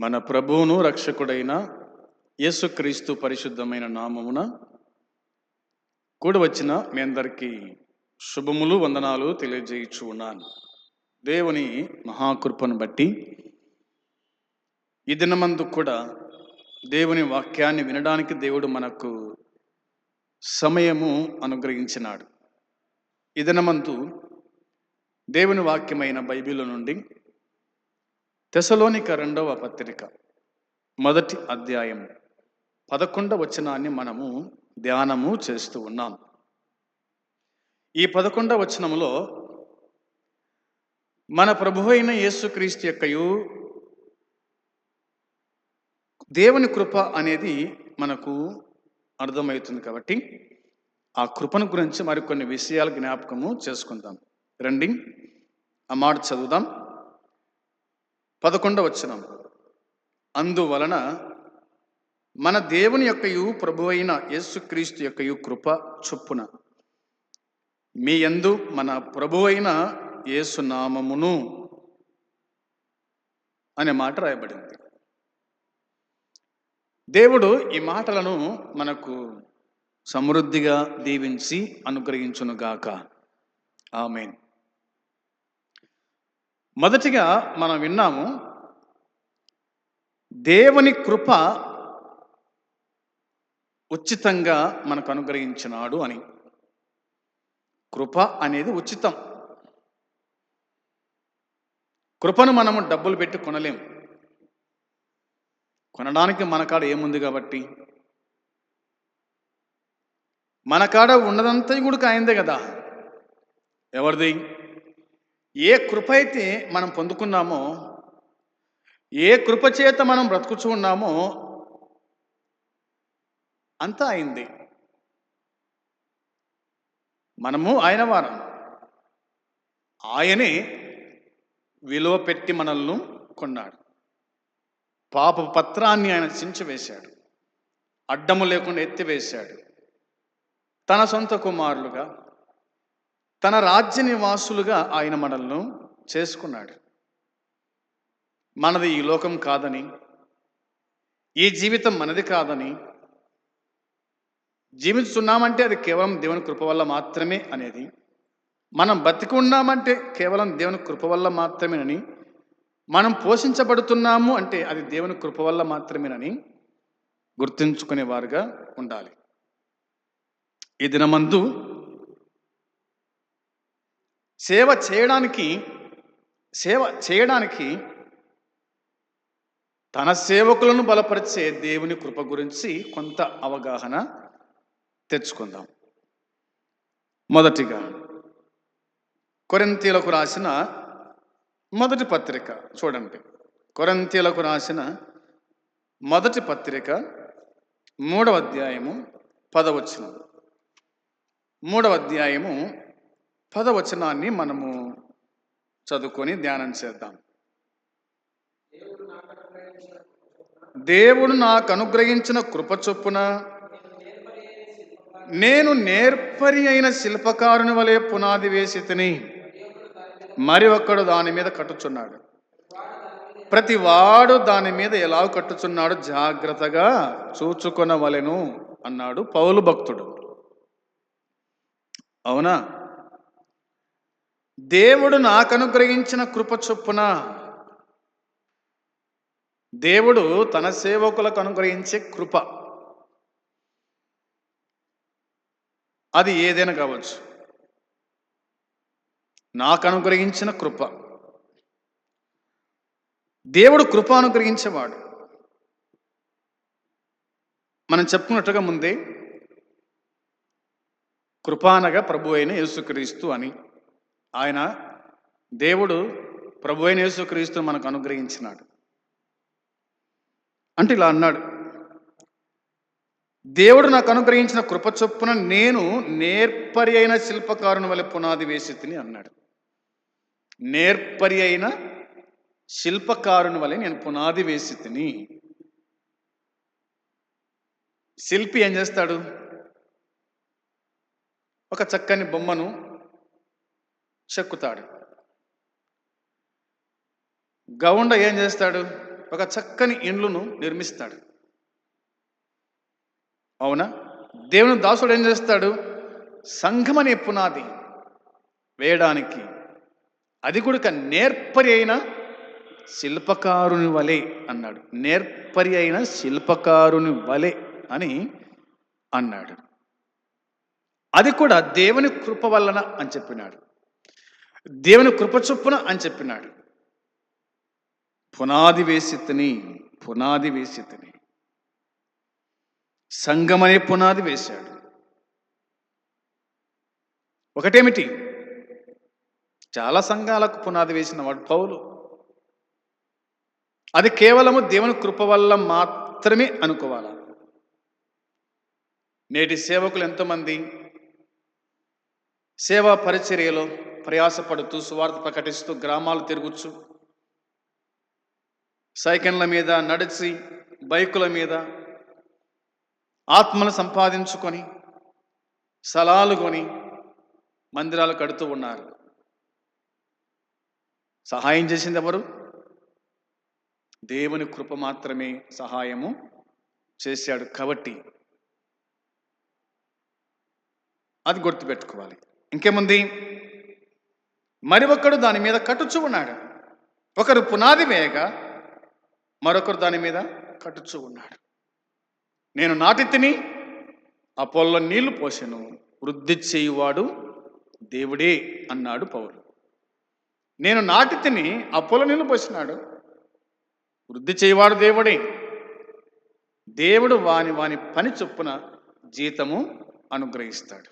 మన ప్రభువును రక్షకుడైన యేసుక్రీస్తు పరిశుద్ధమైన నామమున కూడి వచ్చిన మీ అందరికీ శుభములు వందనాలు తెలియజేయచ్చు ఉన్నాను. దేవుని మహాకృపను బట్టి ఈ దినమందు కూడా దేవుని వాక్యాన్ని వినడానికి దేవుడు మనకు సమయము అనుగ్రహించినాడు. ఈ దినమందు దేవుని వాక్యమైన బైబిల్ నుండి తెసలోనిక రెండవ పత్రిక మొదటి అధ్యాయం పదకొండవ వచనాన్ని మనము ధ్యానము చేస్తూ ఉన్నాం. ఈ పదకొండవ వచనంలో మన ప్రభు అయిన యేసుక్రీస్తు యొక్కయు దేవుని కృప అనేది మనకు అర్థమవుతుంది కాబట్టి ఆ కృపను గురించి మరికొన్ని విషయాలు జ్ఞాపకము చేసుకుందాం. రండి ఆ మాట చదువుదాం. పదకొండవ వచనం. అందువలన మన దేవుని యొక్కయు ప్రభు అయిన యేసుక్రీస్తు యొక్కయు కృప చొప్పున మీ యందు మన ప్రభు అయిన యేసునామమును అనే మాట రాయబడింది. దేవుడు ఈ మాటలను మనకు సమృద్ధిగా దీవించి అనుగ్రహించునుగాక. ఆమెన్. మొదటిగా మనం విన్నాము దేవుని కృప ఉచితంగా మనకు అనుగ్రహించినాడు అని. కృప అనేది ఉచితం. కృపను మనము డబ్బులు పెట్టి కొనలేం కొనడానికి మన కాడ ఏముంది కాబట్టి? మన కాడ ఉన్నదంతా కూడా అయిందే కదా. ఎవరిది? ఏ కృప అయితే మనం పొందుకున్నామో ఏ కృప చేత మనం బ్రతుకుచూ ఉన్నామో అంతా అయింది. మనము ఆయన వారం. ఆయనే విలువ పెట్టి మనల్ని కొన్నాడు. పాప పత్రాన్ని ఆయన చించివేశాడు అడ్డము లేకుండా ఎత్తివేశాడు తన సొంత కుమారులుగా తన రాజ్య నివాసులుగా ఆయన మనల్ని చేసుకున్నాడు. మనది ఈ లోకం కాదని ఈ జీవితం మనది కాదని జీవిస్తున్నామంటే అది కేవలం దేవుని కృప వల్ల మాత్రమే అనేది మనం బతికి ఉన్నామంటే కేవలం దేవుని కృప వల్ల మాత్రమేనని మనం పోషించబడుతున్నాము అంటే అది దేవుని కృప వల్ల మాత్రమేనని గుర్తుంచుకునేవారుగా ఉండాలి. ఈ దినమందు సేవ చేయడానికి సేవ చేయడానికి తన సేవకులను బలపరిచే దేవుని కృప గురించి కొంత అవగాహన తెచ్చుకుందాం. మొదటిగా కొరంతీలకు రాసిన మొదటి పత్రిక చూడండి. కొరంతీలకు రాసిన మొదటి పత్రిక మూడవ అధ్యాయము పదవచనం. మూడవ అధ్యాయము పదవచనాన్ని మనము చదువుకొని ధ్యానం చేద్దాం. దేవుడు నాకు అనుగ్రహించిన కృప చొప్పున నేను నేర్పరి అయిన శిల్పకారుని వలె పునాది వేసి తిని మరి ఒక్కడు దాని మీద కట్టుచున్నాడు. ప్రతి వాడు దాని మీద ఎలా కట్టుచున్నాడు జాగ్రత్తగా చూచుకొనవలెను అన్నాడు పౌలు భక్తుడు. అవునా? దేవుడు నాకు అనుగ్రహించిన కృప చొప్పున దేవుడు తన సేవకులకు అనుగ్రహించే కృప. అది ఏదైనా కావచ్చు. నాకు అనుగ్రహించిన కృప. దేవుడు కృప అనుగ్రహించేవాడు. మనం చెప్పుకున్నట్టుగా ముందే కృపానగా ప్రభు అయిన యేసుక్రీస్తు అని. ఆయన దేవుడు ప్రభు అయిన యేసుక్రీస్తు మనకు అనుగ్రహించినాడు. అంటే ఇలా అన్నాడు దేవుడు నాకు అనుగ్రహించిన కృప చొప్పున నేను నేర్పరి అయిన శిల్పకారుని వల్ల పునాది వేసి తిని అన్నాడు. నేర్పరి అయిన శిల్పకారుని వలె నేను పునాది వేసి తిని శిల్పి ఏం చేస్తాడు? ఒక చక్కని బొమ్మను చెక్కుతాడు. గౌండ ఏం చేస్తాడు? ఒక చక్కని ఇండ్లును నిర్మిస్తాడు. అవునా? దేవుని దాసుడు ఏం చేస్తాడు? సంఘం అనే పునాది వేయడానికి. అది కూడా నేర్పరి అయిన శిల్పకారుని వలె అన్నాడు. నేర్పరి అయిన శిల్పకారుని వలె అని అన్నాడు. అది కూడా దేవుని కృప వలన అని చెప్పినాడు. దేవుని కృపచొప్పున అని చెప్పినాడు. పునాది వేసితని పునాది వేసితని. సంగమనే పునాది వేశాడు. ఒకటేమిటి? చాలా సంఘాలకు పునాది వేసిన వాడు పౌలు. అది కేవలము దేవుని కృప వల్ల మాత్రమే అనుకోవాలి? నేటి సేవకులు ఎంతోమంది? సేవా పరిచర్యలో ప్రయాసపడుతూ సువార్త ప్రకటిస్తూ గ్రామాలు తిరుగుచ్చు సైకిళ్ళ మీద నడిచి బైకుల మీద ఆత్మను సంపాదించుకొని స్థలాలు కొని మందిరాలు కడుతూ ఉన్నారు. సహాయం చేసింది ఎవరు? దేవుని కృప మాత్రమే సహాయము చేశాడు కాబట్టి అది గుర్తుపెట్టుకోవాలి. ఇంకేముంది? మరి ఒకడు దాని మీద కట్టుచు ఉన్నాడు ఒకరు పునాది వేయగా మరొకరు దాని మీద కట్టుచు ఉన్నాడు నేను నాటి తిని ఆ పొలంలో నీళ్ళు పోసాను. వృద్ధి చేయువాడు దేవుడే అన్నాడు పౌలు. నేను నాటి తిని ఆ పొల నీళ్ళు పోసినాడు. వృద్ధి చేయవాడు దేవుడే. దేవుడు వాని వాని పని చొప్పున జీతము అనుగ్రహిస్తాడు.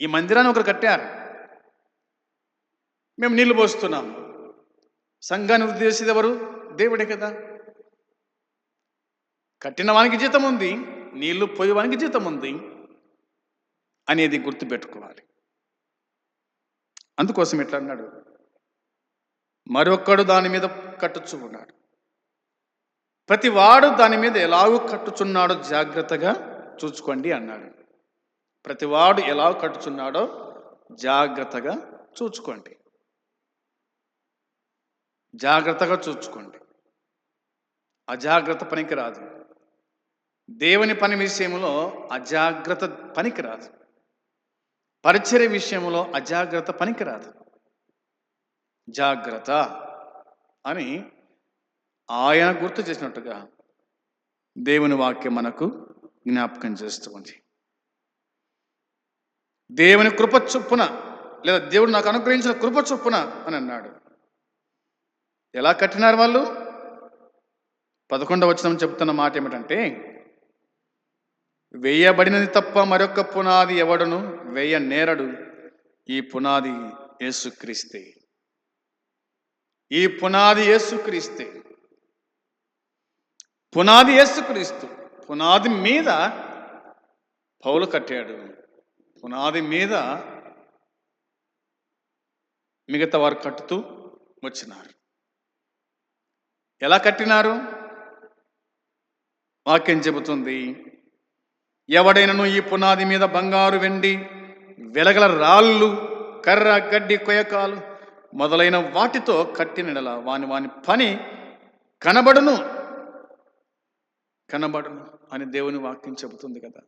ఈ మందిరాన్ని ఒకరు కట్టారు. మేము నీళ్ళు పోస్తున్నాం. సంఘాన్ని వృద్ధి ఎవరు? దేవుడే కదా. కట్టిన వానికి జీతం ఉంది నీళ్ళు పోయేవానికి జీతం ఉంది అనేది గుర్తుపెట్టుకోవాలి. అందుకోసం ఎట్లా అన్నాడు. మరొక్కడు దాని మీద కట్టుచు ఉన్నాడు. ప్రతి వాడు దాని మీద ఎలాగూ కట్టుచున్నాడో జాగ్రత్తగా చూసుకోండి అన్నాడు. ప్రతివాడు ఎలా కట్టుచున్నాడో జాగ్రత్తగా చూసుకోండి. జాగ్రత్తగా చూసుకోండి. అజాగ్రత్త పనికి రాదు దేవుని పని విషయంలో అజాగ్రత్త పనికి రాదు పరిచర్య విషయంలో అజాగ్రత్త పనికి రాదు జాగ్రత్త అని ఆయన గుర్తు చేసినట్టుగా దేవుని వాక్యం మనకు జ్ఞాపకం చేస్తుంది. దేవుని కృప చొప్పున లేదా దేవుడు నాకు అనుగ్రహించిన కృప చొప్పున అని అన్నాడు. ఎలా కట్టినారు వాళ్ళు? పదకొండవ వచనం చెప్తున్న మాట ఏమిటంటే వేయబడినది తప్ప మరొక పునాది ఎవడును? వేయ నేరడు ఈ పునాది యేసుక్రీస్తే. ఈ పునాది యేసుక్రీస్తే. పునాది యేసుక్రీస్తు. పునాది మీద పౌలు కట్టాడు. పునాది మీద మిగతా వారు కట్టుతూ వచ్చినారు. ఎలా కట్టినారు? వాక్యం చెబుతుంది ఎవడైనను ఈ పునాది మీద బంగారు వెండి వెలగల రాళ్ళు కర్ర గడ్డి కొయకాలు మొదలైన వాటితో కట్టినడల. వాని వాని పని కనబడును కనబడును అని దేవుని వాక్యం చెబుతుంది కదా.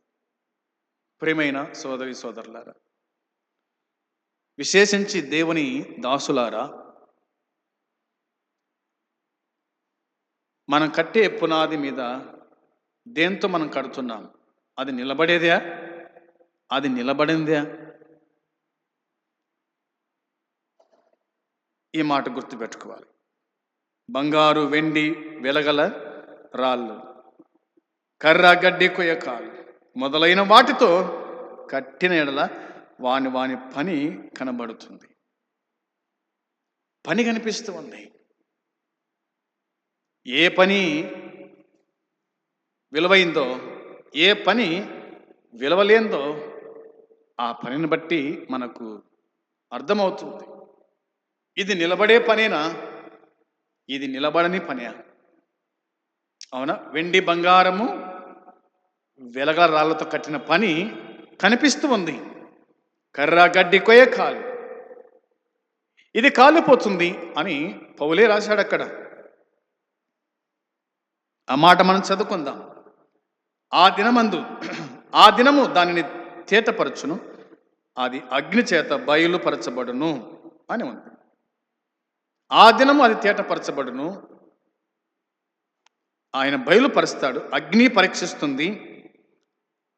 ప్రేమైన సోదరి సోదరులారా విశేషించి దేవుని దాసులారా మనం కట్టే పునాది మీద దేంతో మనం కడుతున్నాం? అది నిలబడేదా? అది నిలబడిందా? ఈ మాట గుర్తుపెట్టుకోవాలి. బంగారు వెండి వెలగల రాళ్ళు కర్ర గడ్డి కొయ్యకాలు మొదలైన వాటితో కట్టిన ఎడల వాని వాని పని కనబడుతుంది. పని కనిపిస్తూ ఉంది. ఏ పని విలువైందో ఏ పని విలువలేందో ఆ పనిని బట్టి మనకు అర్థమవుతుంది. ఇది నిలబడే పనేనా? ఇది నిలబడని పనే అవునా? వెండి బంగారము వెలగల రాళ్ళతో కట్టిన పని కనిపిస్తూ ఉంది. కర్ర గడ్డి కొయ్య కాలు. ఇది కాలిపోతుంది అని పౌలే రాశాడు అక్కడ ఆ మాట మనం చదువుకుందాం. ఆ దినమందు ఆ దినము దానిని తేటపరచును. అది అగ్ని చేత బయలుపరచబడును అని ఉంది. ఆ దినము అది తేటపరచబడును. ఆయన బయలుపరుస్తాడు అగ్ని పరీక్షిస్తుంది.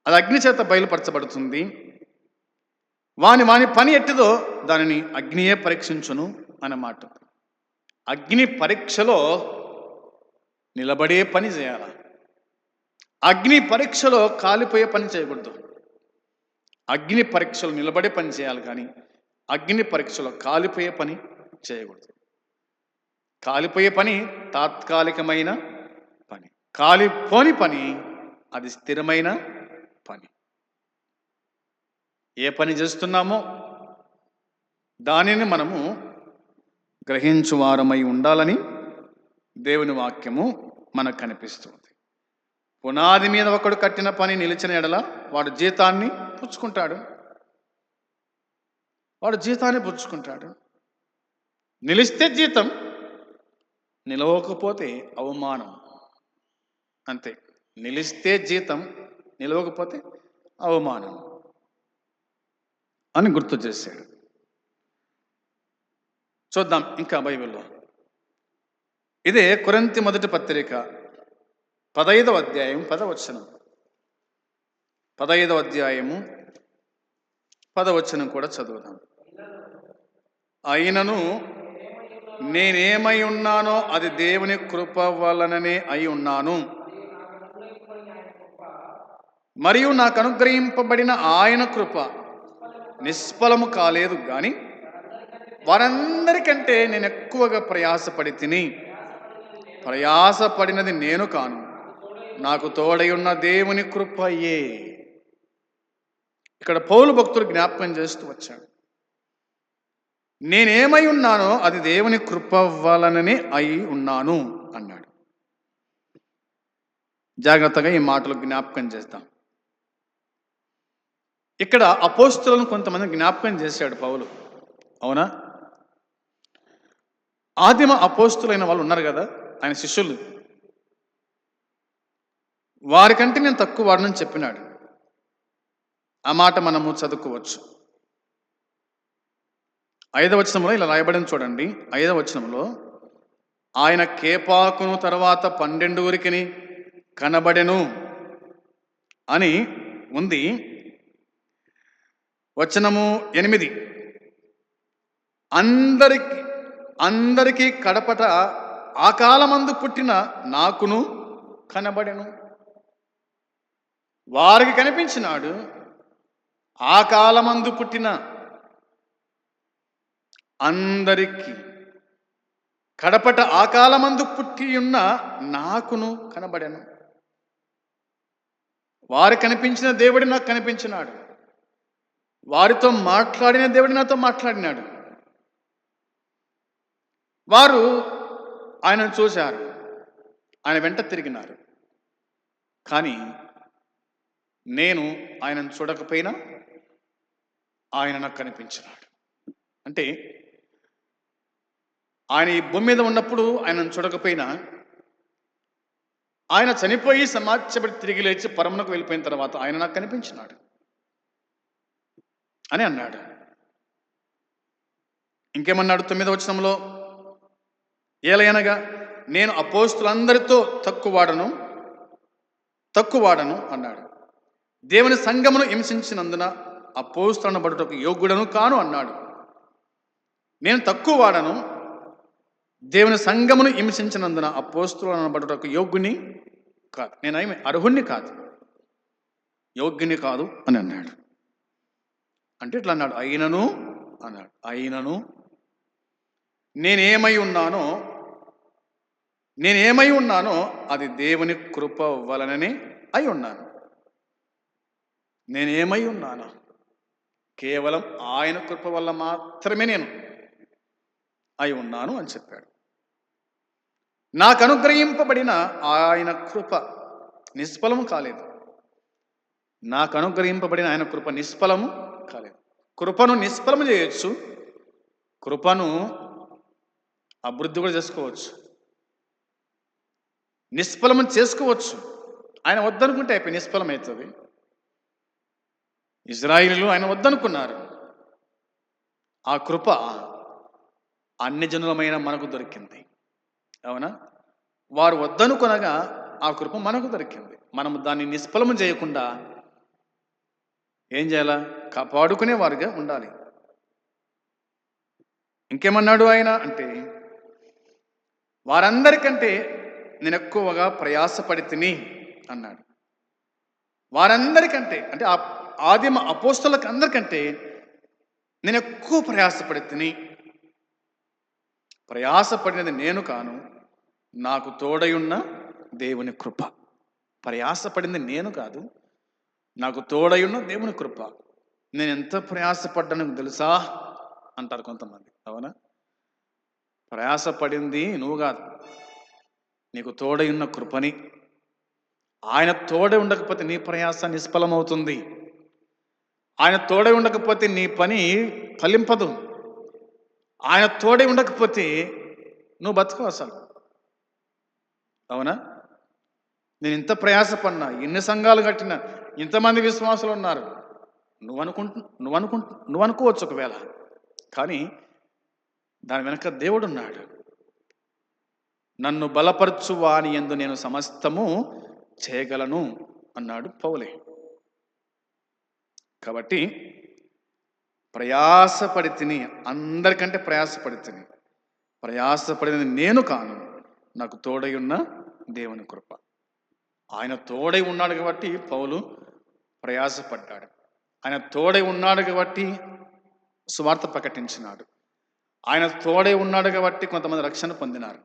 అది అగ్ని చేత బయలుపరచబడుతుంది. వాని వాని పని ఎట్టిదో దానిని అగ్నియే పరీక్షించును అన్నమాట. అగ్ని పరీక్షలో నిలబడే పని చేయాలి. అగ్ని పరీక్షలో కాలిపోయే పని చేయకూడదు. అగ్ని పరీక్షలు నిలబడే పని చేయాలి కానీ అగ్ని పరీక్షలో కాలిపోయే పని చేయకూడదు. కాలిపోయే పని తాత్కాలికమైన పని. కాలిపోని పని అది స్థిరమైన పని. ఏ పని చేస్తున్నామో దానిని మనము గ్రహించువారమై ఉండాలని దేవుని వాక్యము మనకు కనిపిస్తుంది. పునాది మీద ఒకడు కట్టిన పని నిలిచిన ఎడల వాడు జీతాన్ని పుచ్చుకుంటాడు. వాడు జీతాన్ని పుచ్చుకుంటాడు. నిలిస్తే జీతం నిలవకపోతే అవమానం. అంతే. నిలిస్తే జీతం నిలవకపోతే అవమానం అని గుర్తు చేశాడు. చూద్దాం ఇంకా బైబిల్లో. ఇదే కొరంతి మొదటి పత్రిక పదైదవ అధ్యాయం పదవచనం. పదైదవ అధ్యాయము పదవచనం కూడా చదువుదాం. అయినను నేనేమై ఉన్నానో అది దేవుని కృప వలననే అయి ఉన్నాను. మరియు నాకు అనుగ్రహింపబడిన ఆయన కృప నిష్ఫలము కాలేదు కానీ వారందరికంటే నేను ఎక్కువగా ప్రయాసపడి తిని ప్రయాసపడినది నేను కాను. నాకు తోడై ఉన్న దేవుని కృపయే ఇక్కడ పౌలు భక్తులు జ్ఞాపకం చేస్తూ వచ్చాడు నేనేమై ఉన్నానో అది దేవుని కృప వలననే అయి ఉన్నాను అన్నాడు. జాగ్రత్తగా ఈ మాటలు జ్ఞాపకం చేస్తాం ఇక్కడ అపోస్తులను కొంతమంది జ్ఞాపకం చేశాడు పౌలు. అవునా? ఆదిమ అపోస్తులైన వాళ్ళు ఉన్నారు కదా? ఆయన శిష్యులు. వారికంటే నేను తక్కువ వాడనని చెప్పినాడు. ఆ మాట మనము చదువుకోవచ్చు. ఐదవ వచనంలో ఇలా రాయబడింది చూడండి. ఐదవ వచనంలో ఆయన కేపాకును తర్వాత పన్నెండుగురికి కనబడెను అని ఉంది. వచనము ఎనిమిది. అందరికి అందరికీ కడపట ఆ కాలమందు పుట్టిన నాకును కనబడెను. వారికి కనిపించినాడు ఆ కాలమందు పుట్టిన అందరికీ. కడపట ఆ కాలమందు పుట్టి ఉన్న నాకును కనబడెను. వారు కనిపించిన దేవుడు నాకు కనిపించినాడు. వారితో మాట్లాడిన దేవుడు నాతో మాట్లాడినాడు. వారు ఆయనను చూశారు. ఆయన వెంట తిరిగినారు. కానీ నేను ఆయనను చూడకపోయినా ఆయన నాకు కనిపించినాడు. అంటే ఆయన ఈ భూమి మీద ఉన్నప్పుడు ఆయనను చూడకపోయినా ఆయన చనిపోయి సమాజపడి తిరిగి లేచి పరమునకు వెళ్ళిపోయిన తర్వాత ఆయన నాకు కనిపించినాడు అని అన్నాడు. ఇంకేమన్నాడు తొమ్మిదవ వచనంలో? ఏలయనగా నేను అపోస్తులందరితో తక్కువవాడను తక్కువవాడను అన్నాడు. దేవుని సంగమును హింసించినందున అపోస్తులను బడుటకు యోగ్యుడను కాను అన్నాడు. నేను తక్కువ వాడను దేవుని సంగమును హింసించినందున అపోస్తులను బడుటకు యోగ్యుని కాదు. నేను అర్హుణ్ణి కాదు యోగ్యుని కాదు అని అన్నాడు. అంటే ఇట్లా అన్నాడు. అయినను అన్నాడు. అయినను నేనేమై ఉన్నానో నేనేమై ఉన్నానో అది దేవుని కృప వలననే అయి ఉన్నాను. నేనేమై ఉన్నాను కేవలం ఆయన కృప వల్ల మాత్రమే నేను అయి ఉన్నాను అని చెప్పాడు. నాకు అనుగ్రహింపబడిన ఆయన కృప నిష్ఫలము కాలేదు. నాకు అనుగ్రహింపబడిన ఆయన కృప నిష్ఫలము కాలేదు. కృపను నిష్ఫలము చేయొచ్చు. కృపను అభివృద్ధి కూడా చేసుకోవచ్చు. నిష్ఫలం చేసుకోవచ్చు. ఆయన వద్దనుకుంటే అయిపోయి నిష్ఫలం అవుతుంది ఇజ్రాయిలు ఆయన వద్దనుకున్నారు. ఆ కృప అన్ని జనులమైన మనకు దొరికింది. అవునా? వారు వద్దనుకొనగా ఆ కృప మనకు దొరికింది. మనం దాన్ని నిష్ఫలము చేయకుండా ఏం చేయాలా? కాపాడుకునేవారుగా ఉండాలి. ఇంకేమన్నాడు ఆయన? అంటే వారందరికంటే నేను ఎక్కువగా ప్రయాసపడి తిని అన్నాడు. వారందరికంటే అంటే ఆ ఆదిమ అపోస్తులకు అందరికంటే నేను ఎక్కువ ప్రయాసపడి తిని ప్రయాసపడినది నేను కాను నాకు తోడయున్న దేవుని కృప. ప్రయాసపడింది నేను కాదు నాకు తోడయున్న దేవుని కృప. నేను ఎంత ప్రయాసపడ్డాను తెలుసా? అంటారు కొంతమంది. అవునా? ప్రయాసపడింది నువ్వు కాదు. నీకు ఉన్న కృపని. ఆయన తోడే ఉండకపోతే నీ ప్రయాస నిష్ఫలమవుతుంది. ఆయన తోడే ఉండకపోతే నీ పని ఫలింపదు. ఆయన తోడే ఉండకపోతే నువ్వు బతుకు అసలు. అవునా? నేను ఇంత ప్రయాసపడినా ఎన్ని సంఘాలు కట్టినా ఇంతమంది విశ్వాసులు ఉన్నారు. నువ్వు అనుకుంటు నువ్వు అనుకుంటు నువ్వు అనుకోవచ్చు ఒకవేళ. కానీ దాని వెనక దేవుడు ఉన్నాడు నన్ను బలపరచు వాని ఎందు నేను సమస్తము చేయగలను అన్నాడు పౌలే. కాబట్టి ప్రయాసపడి తిని అందరికంటే ప్రయాసపడి తిని ప్రయాసపడినది నేను కాను నాకు తోడై ఉన్న దేవుని కృప. ఆయన తోడై ఉన్నాడు కాబట్టి పౌలు ప్రయాసపడ్డాడు. ఆయన తోడై ఉన్నాడు కాబట్టి సువార్త ప్రకటించినాడు. ఆయన తోడే ఉన్నాడు కాబట్టి కొంతమంది రక్షణ పొందినారు.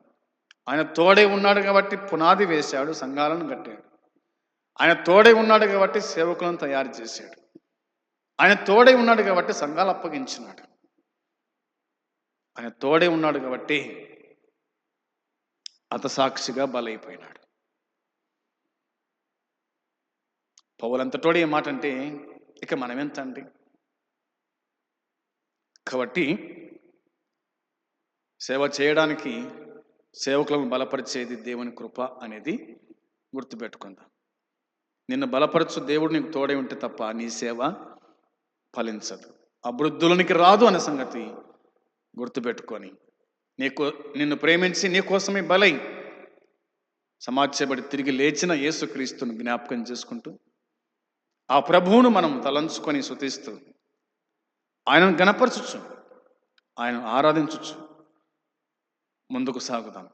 ఆయన తోడే ఉన్నాడు కాబట్టి పునాది వేశాడు సంఘాలను కట్టాడు. ఆయన తోడే ఉన్నాడు కాబట్టి సేవకులను తయారు చేశాడు. ఆయన తోడే ఉన్నాడు కాబట్టి సంఘాలు అప్పగించినాడు. ఆయన తోడే ఉన్నాడు కాబట్టి అత సాక్షిగా బలైపోయినాడు. పౌలంతటోడు ఏ మాట అంటే ఇక మనమెంత అండి కాబట్టి సేవ చేయడానికి సేవకులను బలపరిచేది దేవుని కృప అనేది గుర్తుపెట్టుకుందాం. నిన్ను బలపరచు దేవుడు నీకు తోడై ఉంటే తప్ప నీ సేవ ఫలించదు. అభివృద్ధులనికి రాదు అనే సంగతి గుర్తుపెట్టుకొని నీకు నిన్ను ప్రేమించి నీ కోసమే బలై సమాజబడి తిరిగి లేచిన యేసుక్రీస్తును జ్ఞాపకం చేసుకుంటూ ఆ ప్రభువును మనం తలంచుకొని శుతిస్తూ ఆయనను గణపరచచ్చు ఆయన ఆరాధించచ్చు ముందుకు సాగుదాం.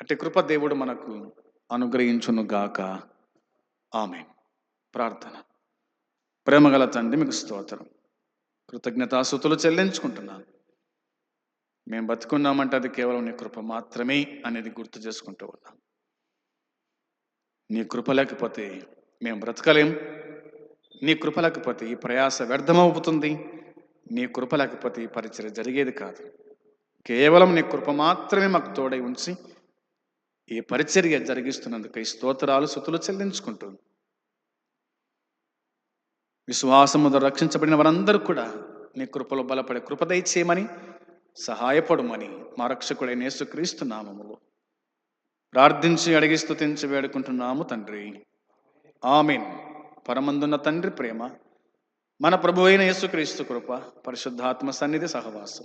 అంటే కృప దేవుడు మనకు అనుగ్రహించును గాక. ఆమె ప్రార్థన. ప్రేమగల తండ్రి మీకు స్తోత్రం. కృతజ్ఞతాసుతులు చెల్లించుకుంటున్నాను. మేము బతుకున్నామంటే అది కేవలం నీ కృప మాత్రమే అనేది గుర్తు చేసుకుంటూ ఉన్నాం. నీ కృప లేకపోతే మేము బ్రతకలేం. నీ కృప లేకపోతే ఈ ప్రయాస వ్యర్థమవుతుంది. నీ కృప లేకపోతే ఈ పరిచయం జరిగేది కాదు. కేవలం నీ కృప మాత్రమే మాకు తోడై ఉంచి ఈ పరిచర్య జరిగిస్తున్నందుకు ఈ స్తోత్రాలు సుతులు చెల్లించుకుంటూ. విశ్వాసముతో రక్షించబడిన వారందరూ కూడా నీ కృపలో బలపడే కృప దయచేయమని సహాయపడమని మా రక్షకుడైన యేసుక్రీస్తు నామములో ప్రార్థించి అడిగి స్తుతించి వేడుకుంటున్నాము తండ్రి. ఆమెన్. పరమందున్న తండ్రి ప్రేమ మన ప్రభు అయిన యేసుక్రీస్తు కృప పరిశుద్ధాత్మ సన్నిధి సహవాసం.